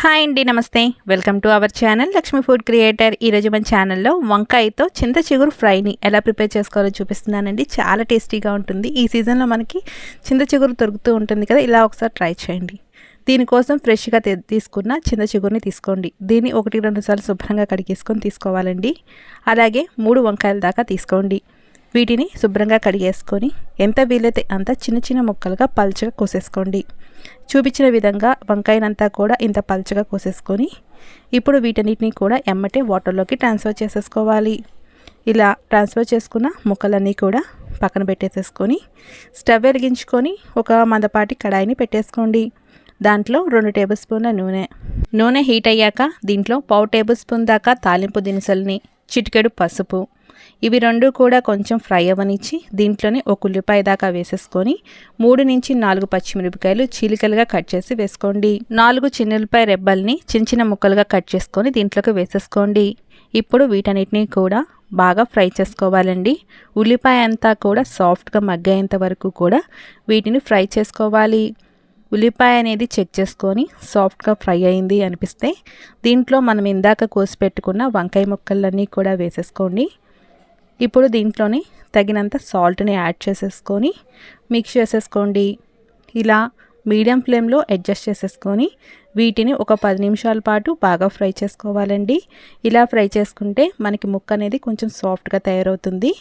Hi అండి నమస్తే. Welcome to our channel Lakshmi food creator. ఈరోజు మన ఛానల్లో వంకాయతో చింత చిగురు ఫ్రైని ఎలా ప్రిపేర్ చేసుకోవాలో చూపిస్తున్నానండి. చాలా టేస్టీగా ఉంటుంది. ఈ సీజన్లో మనకి చింత చిగురు దొరుకుతూ ఉంటుంది కదా ఇలా ఒకసారి ట్రై చేయండి. దీనికోసం ఫ్రెష్గా తీసుకున్న చింత చిగురుని తీసుకోండి. దీన్ని ఒకటి రెండు సార్లు శుభ్రంగా కడిగేసుకొని తీసుకోవాలండి. అలాగే మూడు వంకాయల దాకా తీసుకోండి. వీటిని శుభ్రంగా కడిగేసుకొని ఎంత వీలైతే అంత చిన్న చిన్న ముక్కలుగా పల్చగా కోసేసుకోండి. చూపించిన విధంగా వంకాయనంతా కూడా ఇంత పల్చగా కోసేసుకొని ఇప్పుడు వీటన్నిటిని కూడా ఎమ్మటే వాటర్లోకి ట్రాన్స్ఫర్ చేసేసుకోవాలి. ఇలా ట్రాన్స్ఫర్ చేసుకున్న ముక్కలన్నీ కూడా పక్కన పెట్టేసేసుకొని స్టవ్ వెలిగించుకొని ఒక మందపాటి కడాయిని పెట్టేసుకోండి. దాంట్లో రెండు టేబుల్ స్పూన్ల నూనె. నూనె హీట్ అయ్యాక దీంట్లో పావు టేబుల్ స్పూన్ దాకా తాలింపు దినుసుల్ని చిటికెడు పసుపు ఇవి రెండు కూడా కొంచెం ఫ్రై అవ్వనిచ్చి దీంట్లోనే ఒక ఉల్లిపాయ దాకా వేసేసుకొని మూడు నుంచి నాలుగు పచ్చిమిరపకాయలు చీలికలుగా కట్ చేసి వేసుకోండి. నాలుగు చిన్నులపాయ రెబ్బల్ని చిన్న చిన్న ముక్కలుగా కట్ చేసుకొని దీంట్లోకి వేసేసుకోండి. ఇప్పుడు వీటన్నిటిని కూడా బాగా ఫ్రై చేసుకోవాలండి. ఉల్లిపాయ అంతా కూడా సాఫ్ట్గా మగ్గేంత వరకు కూడా వీటిని ఫ్రై చేసుకోవాలి. ఉల్లిపాయ అనేది చెక్ చేసుకొని సాఫ్ట్గా ఫ్రై అయింది అనిపిస్తే దీంట్లో మనం ఇందాక కోసి పెట్టుకున్న వంకాయ ముక్కలన్నీ కూడా వేసేసుకోండి. ఇప్పుడు దీంట్లోని తగినంత సాల్ట్ని యాడ్ చేసేసుకొని మిక్స్ చేసేసుకోండి. ఇలా మీడియం ఫ్లేమ్లో అడ్జస్ట్ చేసేసుకొని వీటిని ఒక పది నిమిషాల పాటు బాగా ఫ్రై చేసుకోవాలండి. ఇలా ఫ్రై చేసుకుంటే మనకి ముక్క అనేది కొంచెం సాఫ్ట్గా తయారవుతుంది.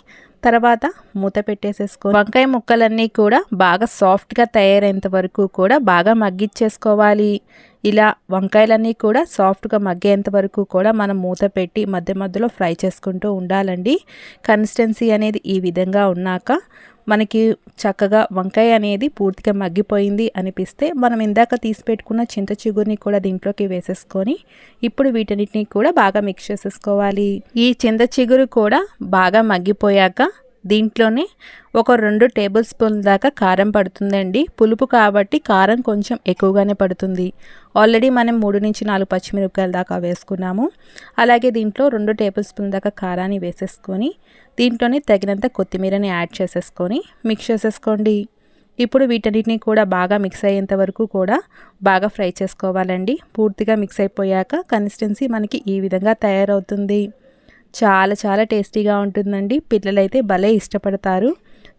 తర్వాత మూత పెట్టేసేసుకో వంకాయ ముక్కలన్నీ కూడా బాగా సాఫ్ట్గా తయారైనంత వరకు కూడా బాగా మగ్గిచ్చేసుకోవాలి ఇలా వంకాయలన్నీ కూడా సాఫ్ట్గా మగ్గేంత వరకు కూడా మనం మూత పెట్టి మధ్య మధ్యలో ఫ్రై చేసుకుంటూ ఉండాలండి. కన్సిస్టెన్సీ అనేది ఈ విధంగా ఉన్నాక మనకి చక్కగా వంకాయ అనేది పూర్తిగా మగ్గిపోయింది అనిపిస్తే మనం ఇందాక తీసి పెట్టుకున్న చింత చిగురిని కూడా దీంట్లోకి వేసేసుకొని ఇప్పుడు వీటన్నిటిని కూడా బాగా మిక్స్ చేసేసుకోవాలి. ఈ చింత చిగురు కూడా బాగా మగ్గిపోయాక దీంట్లోనే ఒక రెండు టేబుల్ స్పూన్ దాకా కారం పడుతుందండి. పులుపు కాబట్టి కారం కొంచెం ఎక్కువగానే పడుతుంది. ఆల్రెడీ మనం మూడు నుంచి నాలుగు పచ్చిమిరపకాయల దాకా వేసుకున్నాము. అలాగే దీంట్లో రెండు టేబుల్ స్పూన్ దాకా కారాన్ని వేసేసుకొని దీంట్లోనే తగినంత కొత్తిమీరని యాడ్ చేసేసుకొని మిక్స్ చేసేసుకోండి. ఇప్పుడు వీటన్నిటిని కూడా బాగా మిక్స్ అయ్యేంత వరకు కూడా బాగా ఫ్రై చేసుకోవాలండి. పూర్తిగా మిక్స్ అయిపోయాక కన్సిస్టెన్సీ మనకి ఈ విధంగా తయారవుతుంది. చాలా చాలా టేస్టీగా ఉంటుందండి. పిల్లలైతే భలే ఇష్టపడతారు.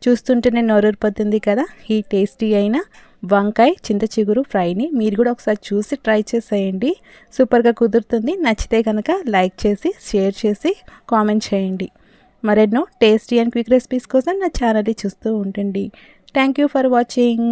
చూస్తుంటేనే నోరూరిపోతుంది కదా. ఈ టేస్టీ అయిన వంకాయ చింత చిగురు ఫ్రైని మీరు కూడా ఒకసారి చూసి ట్రై చేసేయండి. సూపర్గా కుదురుతుంది. నచ్చితే కనుక లైక్ చేసి షేర్ చేసి కామెంట్ చేయండి. మరెన్నో టేస్టీ అండ్ క్విక్ రెసిపీస్ కోసం నా ఛానల్ని చూస్తూ ఉండండి. Thank you for watching.